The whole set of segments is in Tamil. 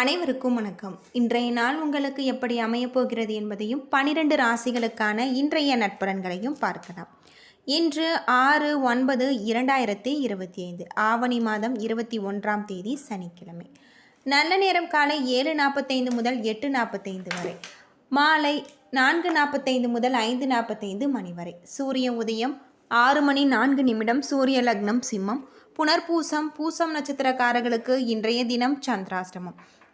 அனைவருக்கும் வணக்கம். இன்றைய நாள் உங்களுக்கு எப்படி அமையப்போகிறது என்பதையும் பனிரெண்டு ராசிகளுக்கான இன்றைய நட்பலன்களையும் பார்க்கலாம். இன்று ஆறு ஒன்பது இரண்டாயிரத்தி இருபத்தி ஐந்து ஆவணி மாதம் இருபத்தி ஒன்றாம் தேதி சனிக்கிழமை. நல்ல நேரம் காலை ஏழு நாற்பத்தைந்து முதல் எட்டு நாற்பத்தைந்து வரை. மாலை நான்கு நாற்பத்தைந்து முதல் ஐந்து நாற்பத்தைந்து மணி வரை. சூரிய உதயம் ஆறு மணி நான்கு நிமிடம் சூரிய லக்னம் சிம்மம். புனர்பூசம் பூசம் நட்சத்திரக்காரர்களுக்கு இன்றைய தினம் சந்திராஷ்டமம்.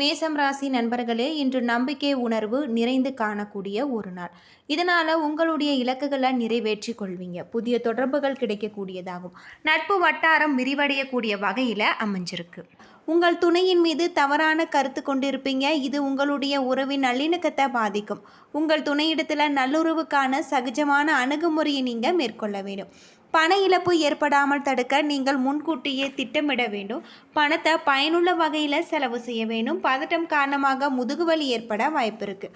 மேசம் ராசி நண்பர்களே இன்று நம்பிக்கை உணர்வு நிறைந்து காணக்கூடிய ஒரு நாள். இதனால் உங்களுடைய இலக்குகளை நிறைவேற்றி கொள்வீங்க. புதிய தொடர்புகள் கிடைக்கக்கூடியதாகும். நட்பு வட்டாரம் விரிவடையக்கூடிய வகையில் அமைஞ்சிருக்கு. உங்கள் துணையின் மீது தவறான கருத்து கொண்டிருப்பீங்க. இது உங்களுடைய உறவின் நல்லிணக்கத்தை பாதிக்கும். உங்கள் துணையிடத்தில் நல்லுறவுக்கான சகஜமான அணுகுமுறையை நீங்கள் மேற்கொள்ள வேண்டும். பண இழப்பு ஏற்படாமல் தடுக்க நீங்கள் முன்கூட்டியே திட்டமிட வேண்டும். பணத்தை பயனுள்ள வகையில் செலவு செய்ய வேண்டும். பதட்டம் காரணமாக முதுகுவலி ஏற்பட வாய்ப்பு இருக்கு.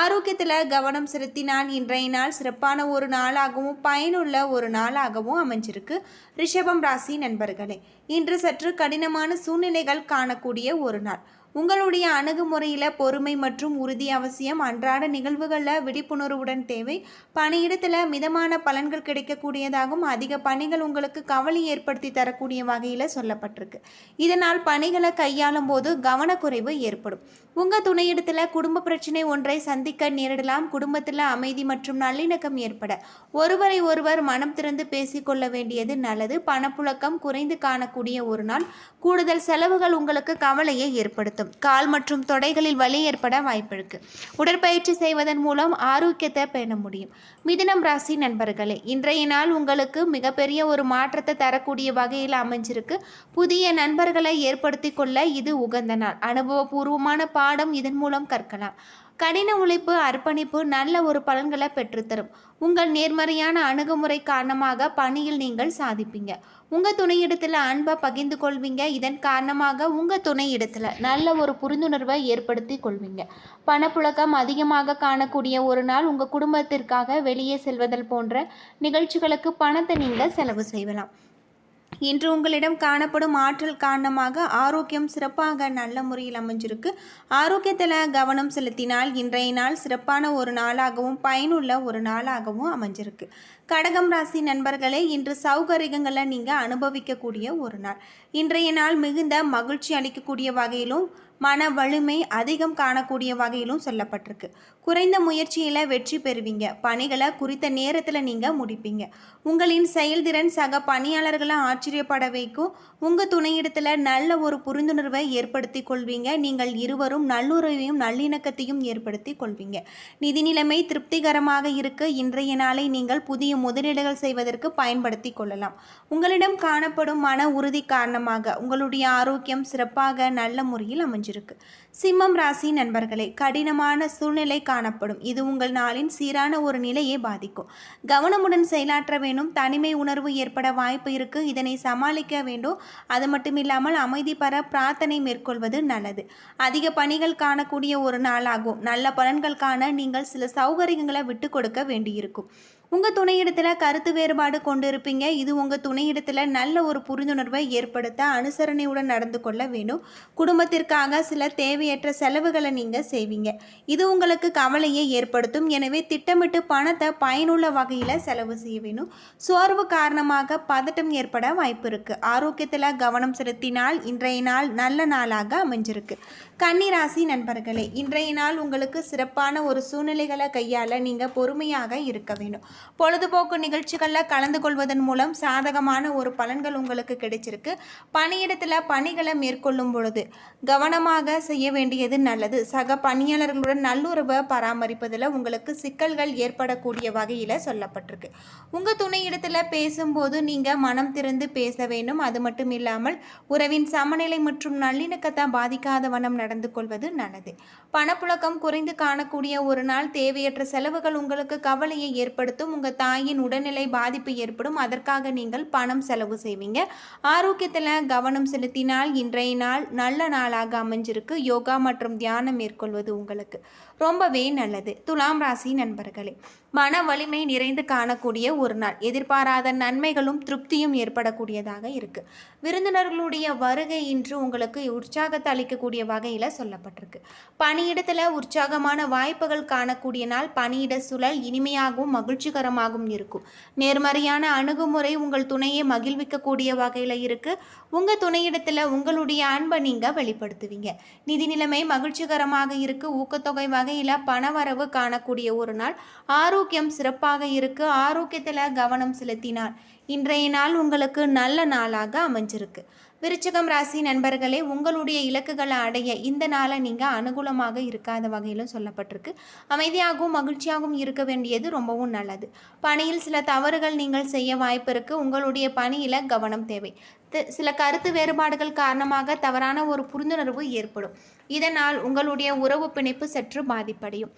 ஆரோக்கியத்தில் கவனம் செலுத்தினால் இன்றைய நாள் சிறப்பான ஒரு நாளாகவும் பயனுள்ள ஒரு நாளாகவும் அமைஞ்சிருக்கு. ரிஷபம் ராசி நண்பர்களே இன்று சற்று கடினமான சூழ்நிலைகள் காணக்கூடிய ஒரு நாள். உங்களுடைய அணுகுமுறையில் பொறுமை மற்றும் உறுதி அவசியம். அன்றாட நிகழ்வுகளில் விழிப்புணர்வுடன் தேவை. பணியிடத்தில் மிதமான பலன்கள் கிடைக்கக்கூடியதாகவும் அதிக பணிகள் உங்களுக்கு கவலை ஏற்படுத்தி தரக்கூடிய வகையில் சொல்லப்பட்டிருக்கு. இதனால் பணிகளை கையாளும் போது கவனக்குறைவு ஏற்படும். உங்கள் துணையிடத்தில் குடும்ப பிரச்சனை ஒன்றை சந்திக்க நேரிடலாம். குடும்பத்தில் அமைதி மற்றும் நல்லிணக்கம் ஏற்பட. ஒருவரை ஒருவர் மனம் திறந்து பேசிக்கொள்ள வேண்டியது நல்லது. பணப்புழக்கம் குறைந்து காணக்கூடிய ஒரு நாள். கூடுதல் செலவுகள் உங்களுக்கு கவலையை ஏற்படுத்தும். கால் மற்றும் தொடைகளில் வலி ஏற்பட வாய்ப்பிருக்கு. உடற்பயிற்சி செய்வதன் மூலம் ஆரோக்கியத்தை பேண முடியும். மிதுனம் ராசி நண்பர்களே இன்றைய நாள் உங்களுக்கு மிகப்பெரிய ஒரு மாற்றத்தை தரக்கூடிய வகையில் அமைஞ்சிருக்கு. புதிய நண்பர்களை ஏற்படுத்தி கொள்ள இது உகந்த நாள். அனுபவபூர்வமான பாடம் இதன் மூலம் கற்கலாம். கடின உழைப்பு அர்ப்பணிப்பு நல்ல ஒரு பலன்களை பெற்றுத்தரும். உங்கள் நேர்மறையான அணுகுமுறை காரணமாக பணியில் நீங்கள் சாதிப்பீங்க. உங்கள் துணையிடத்தில் அன்பை பகிர்ந்து கொள்வீங்க. இதன் காரணமாக உங்கள் துணையிடத்தில் நல்ல ஒரு புரிந்துணர்வை ஏற்படுத்தி கொள்வீங்க. பணப்புழக்கம் அதிகமாக காணக்கூடிய ஒரு நாள் உங்கள் குடும்பத்திற்காக வெளியே செல்வதல் போன்ற நிகழ்ச்சிகளுக்கு பணத்தை நீங்கள் செலவு செய்யலாம். இன்று உங்களிடம் காணப்படும் ஆற்றல் காரணமாக ஆரோக்கியம் சிறப்பாக நல்ல முறையில் அமைஞ்சிருக்கு. ஆரோக்கியத்தில் கவனம் செலுத்தினால் இன்றைய நாள் சிறப்பான ஒரு நாளாகவும் பயனுள்ள ஒரு நாளாகவும் அமைஞ்சிருக்கு. கடகம் ராசி நண்பர்களே இன்று சௌகரியங்களை நீங்கள் அனுபவிக்கக்கூடிய ஒரு நாள். இன்றைய நாள் மிகுந்த மகிழ்ச்சி அளிக்கக்கூடிய வகையிலும் மன வலிமை அதிகம் காணக்கூடிய வகையிலும் சொல்லப்பட்டிருக்கு. குறைந்த முயற்சியில் வெற்றி பெறுவீங்க. பணிகளை குறித்த நேரத்தில் நீங்கள் முடிப்பீங்க. உங்களின் செயல்திறன் சக பணியாளர்களை ஆச்சரியப்பட வைக்கும். உங்கள் துணையிடத்தில் நல்ல ஒரு புரிந்துணர்வை ஏற்படுத்தி கொள்வீங்க. நீங்கள் இருவரும் நல்லுறவையும் நல்லிணக்கத்தையும் ஏற்படுத்தி கொள்வீங்க. நிதி நிலைமை திருப்திகரமாக இருக்க. இன்றைய நாளை நீங்கள் புதிய முதலீடுகள் செய்வதற்கு பயன்படுத்தி கொள்ளலாம். உங்களிடம் காணப்படும் மன உறுதி காரணமாக உங்களுடைய ஆரோக்கியம் சிறப்பாக நல்ல முறையில் அமைஞ்சு அமைஞ்சிருக்கு. சிம்மம் ராசி நண்பர்களே கடினமான சூழ்நிலை காணப்படும். இது உங்கள் நாளின் சீரான ஒரு நிலையை பாதிக்கும். கவனமுடன் செயலாற்ற வேண்டும். தனிமை உணர்வு ஏற்பட வாய்ப்பு இருக்கு. இதனை சமாளிக்க வேண்டும். அது மட்டும் இல்லாமல் அமைதி பெற பிரார்த்தனை மேற்கொள்வது நல்லது. அதிக பணிகள் காணக்கூடிய ஒரு நாளாகும். நல்ல பலன்கள் காண நீங்கள் சில சௌகரியங்களை விட்டு கொடுக்க வேண்டியிருக்கும். உங்கள் துணையிடத்தில் கருத்து வேறுபாடு கொண்டிருப்பீங்க. இது உங்கள் துணையிடத்தில் நல்ல ஒரு புரிந்துணர்வை ஏற்படுத்த அனுசரணையுடன் நடந்து கொள்ள வேணும் குடும்பத்திற்காக சில தேவையற்ற செலவுகளை நீங்கள் செய்வீங்க. இது உங்களுக்கு கவலையை ஏற்படுத்தும். எனவே திட்டமிட்டு பணத்தை பயனுள்ள வகையில் செலவு செய்ய வேணும் சோர்வு காரணமாக பதட்டம் ஏற்பட வாய்ப்பு இருக்குது ஆரோக்கியத்தில் கவனம் செலுத்தினால் இன்றைய நாள் நல்ல நாளாக அமைஞ்சிருக்கு. கன்னிராசி நண்பர்களே இன்றைய நாள் உங்களுக்கு சிறப்பான ஒரு சூழ்நிலைகளை கையாள நீங்கள் பொறுமையாக இருக்க வேண்டும். பொழுதுபோக்கு நிகழ்ச்சிகளில் கலந்து கொள்வதன் மூலம் சாதகமான ஒரு பலன்கள் உங்களுக்கு கிடைச்சிருக்கு. பணியிடத்தில் பணிகளை மேற்கொள்ளும் பொழுது கவனமாக செய்ய வேண்டியது நல்லது. சக பணியாளர்களுடன் நல்லுறவை பராமரிப்பதில் உங்களுக்கு சிக்கல்கள் ஏற்படக்கூடிய வகையில் சொல்லப்பட்டிருக்கு. உங்கள் துணையிடத்தில் பேசும்போது நீங்கள் மனம் திறந்து பேச வேண்டும். அது மட்டும் இல்லாமல் உறவின் சமநிலை மற்றும் நல்லிணக்கத்தை பாதிக்காத வனம் நடந்து கொள்வது நல்லது. பணப்புழக்கம் குறைந்து காணக்கூடிய ஒரு நாள் தேவையற்ற செலவுகள் உங்களுக்கு கவலையை ஏற்படுத்தும். உங்கள் தாயின் உடல்நிலை பாதிப்பு ஏற்படும். அதற்காக நீங்கள் பணம் செலவு செய்வீங்க. ஆரோக்கியத்தில் கவனம் செலுத்தினால் இன்றைய நாள் நல்ல நாளாக அமைஞ்சிருக்கு. யோகா மற்றும் தியானம் மேற்கொள்வது உங்களுக்கு ரொம்பவே நல்லது. துலாம் ராசி நண்பர்களே மன வலிமை நிறைந்து காணக்கூடிய ஒரு நாள். எதிர்பாராத நன்மைகளும் திருப்தியும் ஏற்படக்கூடியதாக இருக்கு. விருந்தினர்களுடைய வருகை இன்று உங்களுக்கு உற்சாகத்தை அளிக்கக்கூடிய வகையில் சொல்லப்பட்டிருக்கு. பணியிடத்தில் உற்சாகமான வாய்ப்புகள் காணக்கூடிய நாள். பணியிட சூழல் இனிமையாகவும் மகிழ்ச்சிகரமாகவும் இருக்கும். நேர்மறையான அணுகுமுறை உங்கள் துணையை மகிழ்விக்கக்கூடிய வகையில் இருக்கு. உங்கள் துணையிடத்தில் உங்களுடைய அன்பை நீங்கள் வெளிப்படுத்துவீங்க. நிதி நிலைமை மகிழ்ச்சிகரமாக இருக்கு. ஊக்கத்தொகை வகையில் பணவரவு காணக்கூடிய ஒரு நாள். ஆரோக்கியம் சிறப்பாக இருக்கு. ஆரோக்கியத்தில் கவனம் செலுத்தினார். இன்றைய நாள் உங்களுக்கு நல்ல நாளாக அமைஞ்சிருக்கு. விருச்சகம் ராசி நண்பர்களே உங்களுடைய இலக்குகளை அடைய இந்த நாளை நீங்கள் அனுகூலமாக இருக்காத வகையிலும் சொல்லப்பட்டிருக்கு. அமைதியாகவும் மகிழ்ச்சியாகவும் இருக்க வேண்டியது ரொம்பவும் நல்லது. பணியில் சில தவறுகள் நீங்கள் செய்ய வாய்ப்பு இருக்குது உங்களுடைய பணியில் கவனம் தேவை. சில கருத்து வேறுபாடுகள் காரணமாக தவறான ஒரு புரிந்துணர்வு ஏற்படும். இதனால் உங்களுடைய உறவு பிணைப்பு சற்று பாதிப்படையும்.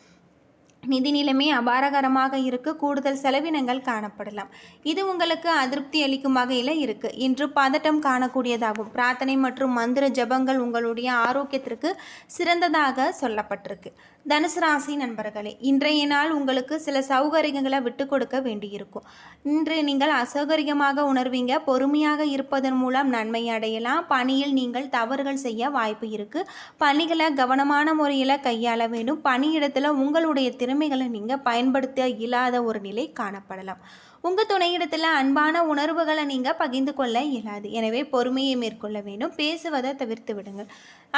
நிதி நிலைமை அபாரகரமாக இருக்க. கூடுதல் செலவினங்கள் காணப்படலாம். இது உங்களுக்கு அதிருப்தி அளிக்கும் வகையில் இருக்கு. இன்று பதட்டம் காணக்கூடியதாகும். பிரார்த்தனை மற்றும் மந்திர ஜபங்கள் உங்களுடைய ஆரோக்கியத்திற்கு சிறந்ததாக சொல்லப்பட்டிருக்கு. தனுசு ராசி நண்பர்களே இன்றைய நாள் உங்களுக்கு சில சௌகரியங்களை விட்டு கொடுக்க வேண்டியிருக்கும். இன்று நீங்கள் அசௌகரியமாக உணர்வீங்க. பொறுமையாக இருப்பதன் மூலம் நன்மை அடையலாம். பணியில் நீங்கள் தவறுகள் செய்ய வாய்ப்பு இருக்கு. பணிகளை கவனமான முறையில் கையாள வேண்டும். பணியிடத்தில் உங்களுடைய திறமைகளை நீங்கள் பயன்படுத்த இயலாத ஒரு நிலை காணப்படலாம். உங்கள் துணையிடத்தில் அன்பான உணர்வுகளை நீங்கள் பகிர்ந்து கொள்ள இயலாது. எனவே பொறுமையை மேற்கொள்ள வேண்டும். பேசுவதை தவிர்த்து விடுங்கள்.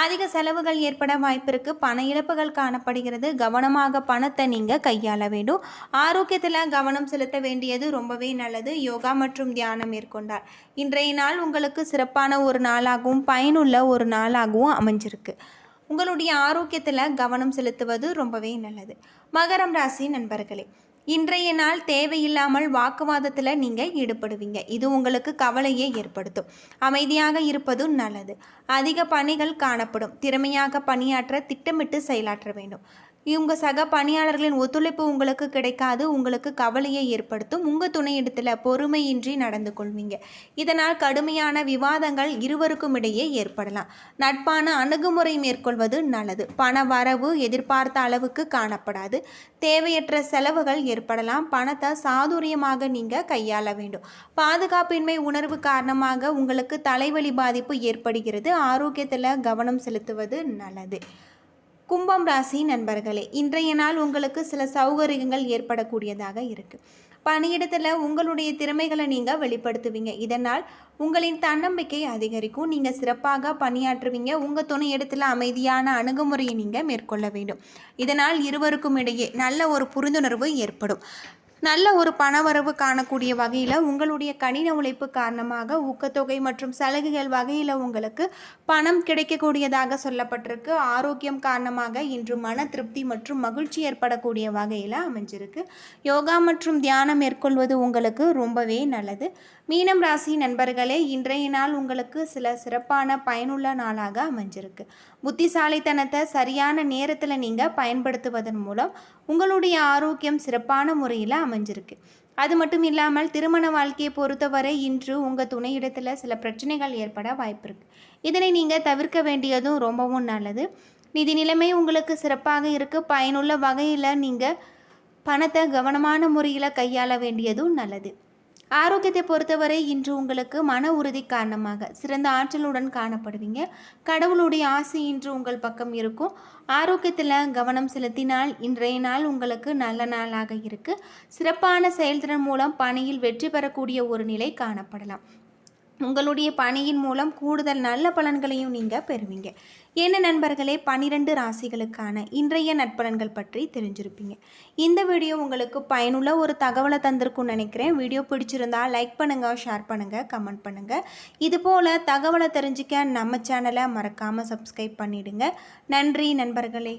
அதிக செலவுகள் ஏற்பட வாய்ப்பிருக்கு. பண இழப்புகள் காணப்படுகிறது. கவனமாக பணத்தை நீங்கள் கையாள வேண்டும். ஆரோக்கியத்தில் கவனம் செலுத்த வேண்டியது ரொம்பவே நல்லது. யோகா மற்றும் தியானம் மேற்கொண்டார் இன்றைய நாள் உங்களுக்கு சிறப்பான ஒரு நாளாகவும் பயனுள்ள ஒரு நாளாகவும் அமைஞ்சிருக்கு. உங்களுடைய ஆரோக்கியத்தில் கவனம் செலுத்துவது ரொம்பவே நல்லது. மகரம் ராசி நண்பர்களே இன்றைய நாள் தேவையில்லாமல் வாக்குவாதத்தில் நீங்கள் ஈடுபடுவீங்க. இது உங்களுக்கு கவலையை ஏற்படுத்தும். அமைதியாக இருப்பதும் நல்லது. அதிக பணிகள் காணப்படும். திறமையாக பணியாற்ற திட்டமிட்டு செயலாற்ற வேண்டும். இவங்க சக பணியாளர்களின் ஒத்துழைப்பு உங்களுக்கு கிடைக்காது உங்களுக்கு கவலையை ஏற்படுத்தும். உங்கள் துணையிடத்தில் பொறுமையின்றி நடந்து கொள்வீங்க. இதனால் கடுமையான விவாதங்கள் இருவருக்கும் இடையே ஏற்படலாம். நட்பான அணுகுமுறை மேற்கொள்வது நல்லது. பண வரவு எதிர்பார்த்த அளவுக்கு காணப்படாது. தேவையற்ற செலவுகள் ஏற்படலாம். பணத்தை சாதுரியமாக நீங்கள் கையாள வேண்டும். பாதுகாப்பின்மை உணர்வு காரணமாக உங்களுக்கு தலைவலி பாதிப்பு ஏற்படுகிறது. ஆரோக்கியத்தில் கவனம் செலுத்துவது நல்லது. கும்பம் ராசி நண்பர்களே இன்றைய நாள் உங்களுக்கு சில சௌகரியங்கள் ஏற்படக்கூடியதாக இருக்குது பணியிடத்தில் உங்களுடைய திறமைகளை நீங்கள் வெளிப்படுத்துவீங்க. இதனால் உங்களின் தன்னம்பிக்கை அதிகரிக்கும். நீங்கள் சிறப்பாக பணியாற்றுவீங்க. உங்கள் துணை இடத்துல அமைதியான அணுகுமுறையை நீங்கள் மேற்கொள்ள வேண்டும். இதனால் இருவருக்கும் இடையே நல்ல ஒரு புரிந்துணர்வு ஏற்படும். நல்ல ஒரு பணவரவு காணக்கூடிய வகையில் உங்களுடைய கடின உழைப்பு காரணமாக ஊக்கத்தொகை மற்றும் சலுகைகள் வகையில் உங்களுக்கு பணம் கிடைக்கக்கூடியதாக சொல்லப்பட்டிருக்கு. ஆரோக்கியம் காரணமாக இன்று மன திருப்தி மற்றும் மகிழ்ச்சி ஏற்படக்கூடிய வகையில் அமைஞ்சிருக்கு. யோகா மற்றும் தியானம் மேற்கொள்வது உங்களுக்கு ரொம்பவே நல்லது. மீனம் ராசி நண்பர்களே இன்றைய நாள் உங்களுக்கு சில சிறப்பான பயனுள்ள நாளாக அமைஞ்சிருக்கு. புத்திசாலித்தனத்தை சரியான நேரத்தில் நீங்கள் பயன்படுத்துவதன் மூலம் உங்களுடைய ஆரோக்கியம் சிறப்பான முறையில் அமைஞ்சிருக்கு. அது மட்டும் இல்லாமல் திருமண வாழ்க்கையை பொறுத்தவரை இன்று உங்கள் துணையிடத்தில் சில பிரச்சனைகள் ஏற்பட வாய்ப்பிருக்கு. இதனை நீங்கள் தவிர்க்க வேண்டியதும் ரொம்பவும் நல்லது. நிதி நிலைமை உங்களுக்கு சிறப்பாக இருக்குது பயனுள்ள வகையில் நீங்கள் பணத்தை கவனமான முறையில் கையாள வேண்டியதும் நல்லது. ஆரோக்கியத்தை பொறுத்தவரை இன்று உங்களுக்கு மன உறுதி காரணமாக சிறந்த ஆற்றலுடன் காணப்படுவீங்க. கடவுளுடைய ஆசை இன்று உங்கள் பக்கம் இருக்கும். ஆரோக்கியத்தில் கவனம் செலுத்தினால் இன்றைய நாள் உங்களுக்கு நல்ல நாளாக இருக்குது சிறப்பான செயல்திறன் மூலம் பணியில் வெற்றி பெறக்கூடிய ஒரு நிலை காணப்படலாம். உங்களுடைய பணியின் மூலம் கூடுதல் நல்ல பலன்களையும் நீங்கள் பெறுவீங்க. என்ன நண்பர்களே? பனிரெண்டு ராசிகளுக்கான இன்றைய நட்பலன்கள் பற்றி தெரிஞ்சிருப்பீங்க. இந்த வீடியோ உங்களுக்கு பயனுள்ள ஒரு தகவலை தந்திருக்கும்னு நினைக்கிறேன். வீடியோ பிடிச்சிருந்தா லைக் பண்ணுங்கள் ஷேர் பண்ணுங்கள் கமெண்ட் பண்ணுங்கள் இதுபோல் தகவலை தெரிஞ்சுக்க நம்ம சேனலை மறக்காமல் சப்ஸ்கிரைப் பண்ணிடுங்க. நன்றி நண்பர்களே.